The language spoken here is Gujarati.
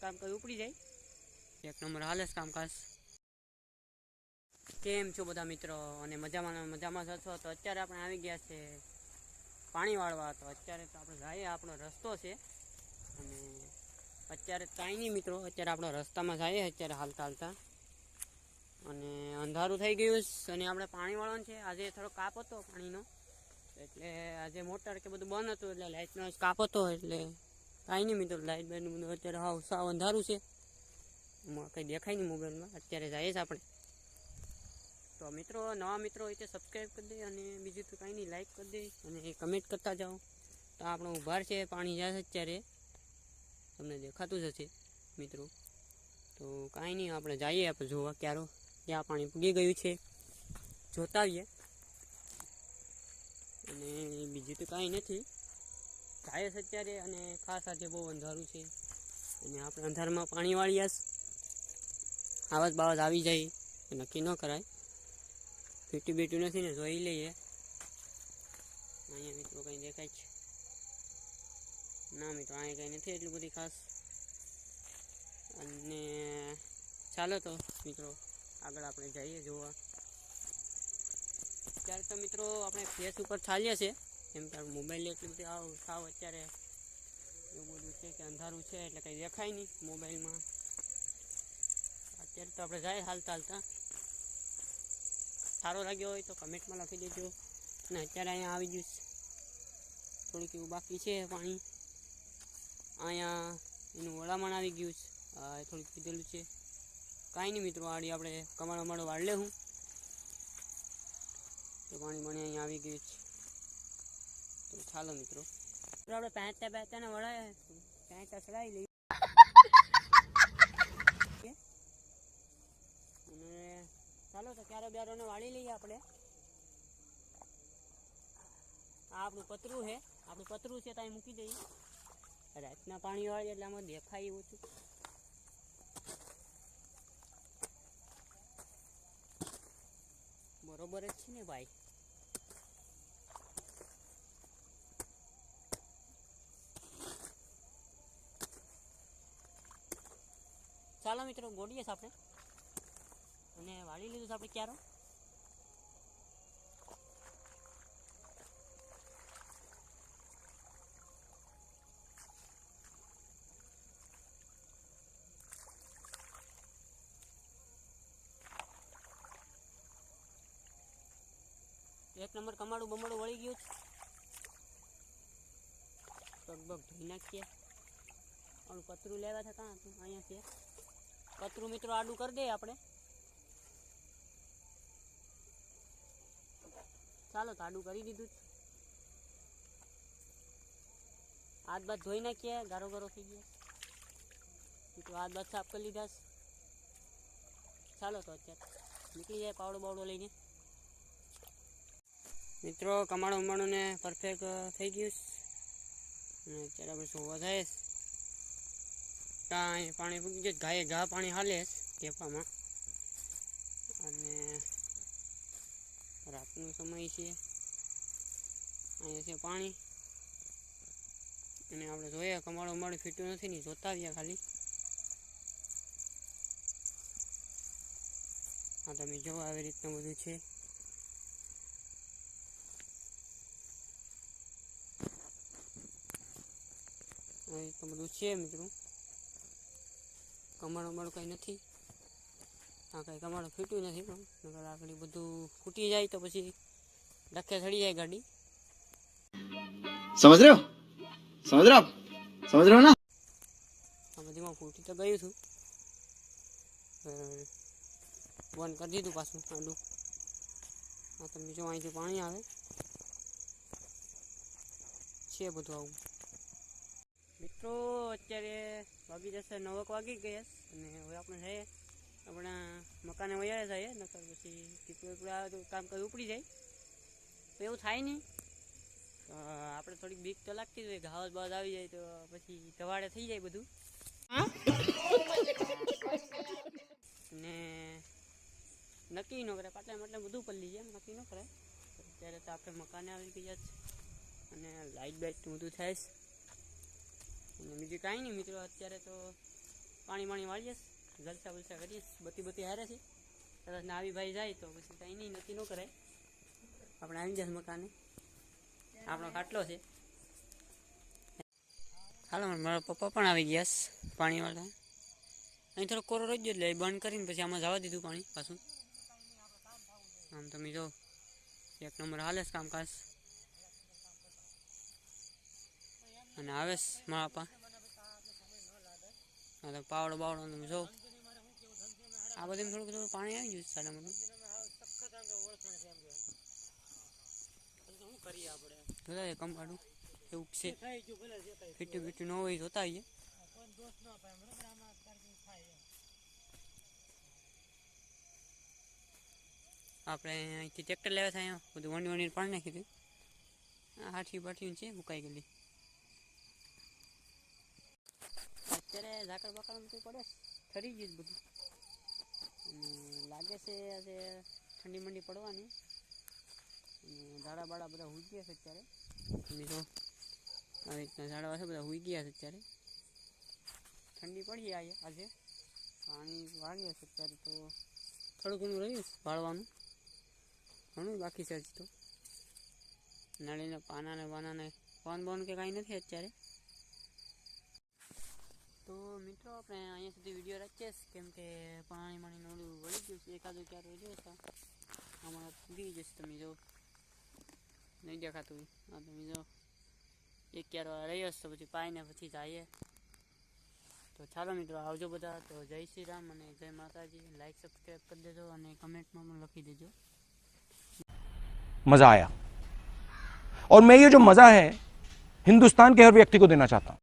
કામકાજ ઉપડી જાય. એક નંબર હાલે છે કામકાજ. કેમ છો બધા મિત્રો? અને મજામાં મજામાં છો તો અત્યારે આપણે આવી ગયા છે પાણી વાળવા તો અત્યારે તો આપણે જઈએ, આપણો રસ્તો છે. અને અત્યારે કાંઈ નહીં મિત્રો, અત્યારે આપણો રસ્તામાં જઈએ, અત્યારે હાલતા હાલતા. અને અંધારું થઈ ગયું અને આપણે પાણી વાળવાનું છે, આજે થોડો કાપ હતો પાણીનો. એટલે આજે મોટર કે બધું બંધ હતું, એટલે લાઇટનો કાપ હતો, એટલે કાંઈ નહીં મિત્રો લાઇટ બાઇટનું બધું અત્યારે હાવ સાવ અંધારું છે. એમાં કંઈ દેખાય નહીં મોબાઈલમાં. અત્યારે જઈએ છીએ આપણે. તો મિત્રો, નવા મિત્રો હોય તે સબસ્ક્રાઈબ કરી દે અને બીજું તો કાંઈ નહીં લાઈક કરી દે અને કમેન્ટ કરતા જાઓ. તો આપણો ઉભાર છે, પાણી જાય છે અત્યારે. તમને દેખાતું જ હશે, મિત્રો. તો કાંઈ નહીં, આપણે જઈએ આપણે જોવા ક્યારો. ત્યાં પાણી પૂગી ગયું છે. જોતા આવીએ. અને બીજું તો કાંઈ નથી. જાય છે અત્યારે અને ખાસ આજે બહુ અંધારું છે. અને આપણે અંધારમાં પાણી વાળીએ આવાજ બાવાજ આવી જાય નક્કી ન કરાય. ફીટું બીટું નથી ને જોઈ લઈએ. અહીંયા મિત્રો કંઈ દેખાય છે? ના મિત્રો, અહીંયા કંઈ નથી એટલું બધી ખાસ. અને ચાલો તો મિત્રો, આગળ આપણે જઈએ જોવા. અત્યારે તો મિત્રો આપણે ફેસ ઉપર ચાલીએ છે કેમ કે મોબાઈલ એટલી બધી આવ સાવ અત્યારે. એવું બધું છે કે અંધારું છે એટલે કંઈ દેખાય નહીં મોબાઈલમાં અત્યારે તો આપણે જાય હાલતા હાલતા. સારો લાગ્યો હોય તો કમેન્ટમાં લખી દેજો. અને અત્યારે અહીંયા આવી ગયું થોડુંક એવું બાકી છે પાણી. અહીંયા એનું વળામણ આવી ગયું છે. થોડુંક કીધેલું છે. કાંઈ નહીં મિત્રો, આડી આપણે કમાડો માડો વાળ લે હું તો પાણી મને અહીંયા આવી ગયું છે. તો ચાલો મિત્રો. આપણે પહેતા ને વળાય પહેતા ચડાવી લઈએ. અને ચાલો તો ક્યારો બ્યારોને વાળી લઈએ આપણે. આ આપણું પતરું છે. આપણું પતરું છે ત્યાં મૂકી દઈએ. રાતના પાણી વાળીએ એટલે આમાં દેખાય એવું છું. બરોબર જ છે ને ભાઈ? ચાલો મિત્રો, ગોડીએ આપણે. અને વાળી લીધું છે આપણે ક્યારો. એક નંબર કમાડું બમાડું વળી ગયું છે. પગ પગ ધોઈ નાખીએ. ઓલું કતરું લેવા કાં? હતું અહીંયા છે. કતરું મિત્રો આડું કરી દઈએ આપણે. ચાલો તો આડું કરી દીધું હાથ બાદ ધોઈ નાખીએ, ગારો ગારો થઈ ગયો. મિત્રો હાથ બાદ સાફ કરી લીધા ચાલો તો અત્યારે નીકળી જાય પાવડો બાવડો લઈને. મિત્રો કમાડો ઉમાડો ને પરફેક્ટ થઈ ગયું અને અત્યારે આપણે જોવા જાય કાંઈ પાણી પૂકી જાય ગાયે ઘા પાણી હાલે ટેપામાં. અને રાતનો સમય છે. અહીંયા છે પાણી. અને આપણે જોઈએ કમાડો ઉમાડો ફીટું નથી ને જોતા આવ્યા ખાલી. હા તમે જો આવી રીતના બધું છે. આવી રીતનું બધું છે મિત્રો. કમળ અમળ કંઈ નથી. આ કંઈ કમળ ફીટ્યું નથી પણ નકર આગળ બધું ફૂટી જાય તો પછી ડખે ચડી જાય ગાડી. સમજ રહ્યો? સમજ રહ્યો સમજ રહ્યો ના? આ બધીમાં ફૂટી તો ગયું છું. બંધ કરી દીધું પાછું આડું. આ તમે જો અહીંથી પાણી આવે. છે બધું આવું. મિત્રો, અત્યારે વાગી જશે નવક વાગી ગયા અને હવે આપણે જઈએ આપણા મકાને વયા જઈએ, નકર પછી ટીપડું ટીપડું આવે તો કામ કરી, ઉપડી જાય. તો એવું થાય નહીં. આપણે થોડીક બીક તો લાગતી હોય ઘાવ બાદ આવી જાય તો પછી ધવાડે થઈ જાય બધું. ને નક્કી ન કરે પાટલા માટલા બધું પલ્લી જાય, નક્કી ન કરે અત્યારે તો આપણે મકાને આવી ગયા છે અને લાઇટ બાઇટ બધું થાય છે. બીજું કાંઈ નહીં, મિત્રો. અત્યારે તો પાણી પાણી વાળીએ જલસા બલસા કરીએ બત્તી બત્તી હારે છે. કદાચ ના આવી ભાઈ જાય તો પછી કાંઈ નહીં, નક્કી ન કરાય. આપણે આવી જશે મકાને. આપણો ખાટલો છે. હાલો, મારા પપ્પા પણ આવી ગયા પાણીવાળા અહીં થોડો કોરો રહી ગયો એટલે બંધ કરીને પછી આમાં જવા દીધું પાણી પાછું. આમ તમે જો એક નંબર હાલે કામકાજ. અને આવે માપા પા તો પાવડો બાવડો તમે જો આ બધું થોડુંક થોડું પાણી આવી ગયું સાડા મોટું કંપાડું એવું છે. ફીટું ફીટું ન હોય જોતા આવીએ આપણે અહીંથી ટ્રેક્ટર લેવા થાય બધું વણી વણીને પાણી નાખી દીધું હાઠી બાઠી છે, મુકાઈ ગયેલી. અત્યારે ઝાકળ બાકળ બધું પડે. ઠરી ગયું બધું. લાગે છે આજે ઠંડી મંડી પડવાની. ઝાડા બાડા બધા હુઈ ગયા છે અત્યારે. જો આવી રીતના ઝાડા છે, બધા હુઈ ગયા છે અત્યારે. ઠંડી પડી આજે આજે. પાણી વાળીએ છે અત્યારે તો થોડું ઘણું રહ્યું વાળવાનું. ઘણું બાકી છે હજી તો. નળીના પાનાને વાનાને પાન બોન કે કાંઈ નથી અત્યારે. તો મિત્રો આપણે અહીંયા સુધી વિડીયો રાખીએ છીએ કેમ કે પાણી પાણીનું ઓલું વળી ગયું છે એકાદું ક્યારે રહ્યો છે આમાં ઉગી જશે તમે જો નહીં દેખાતું હોય. હા તમે જો એક ક્યારો રહ્યો છે તો પછી પાઈને પછી જઈએ તો ચાલો મિત્રો આવજો બધા તો જય શ્રી રામ અને જય માતાજી લાઈક સબસ્ક્રાઈબ કરી દેજો અને કમેન્ટમાં પણ લખી દેજો मजा आया और मैं ये जो मजा है हिंदुस्तान के हर व्यक्ति को देना चाहता हूं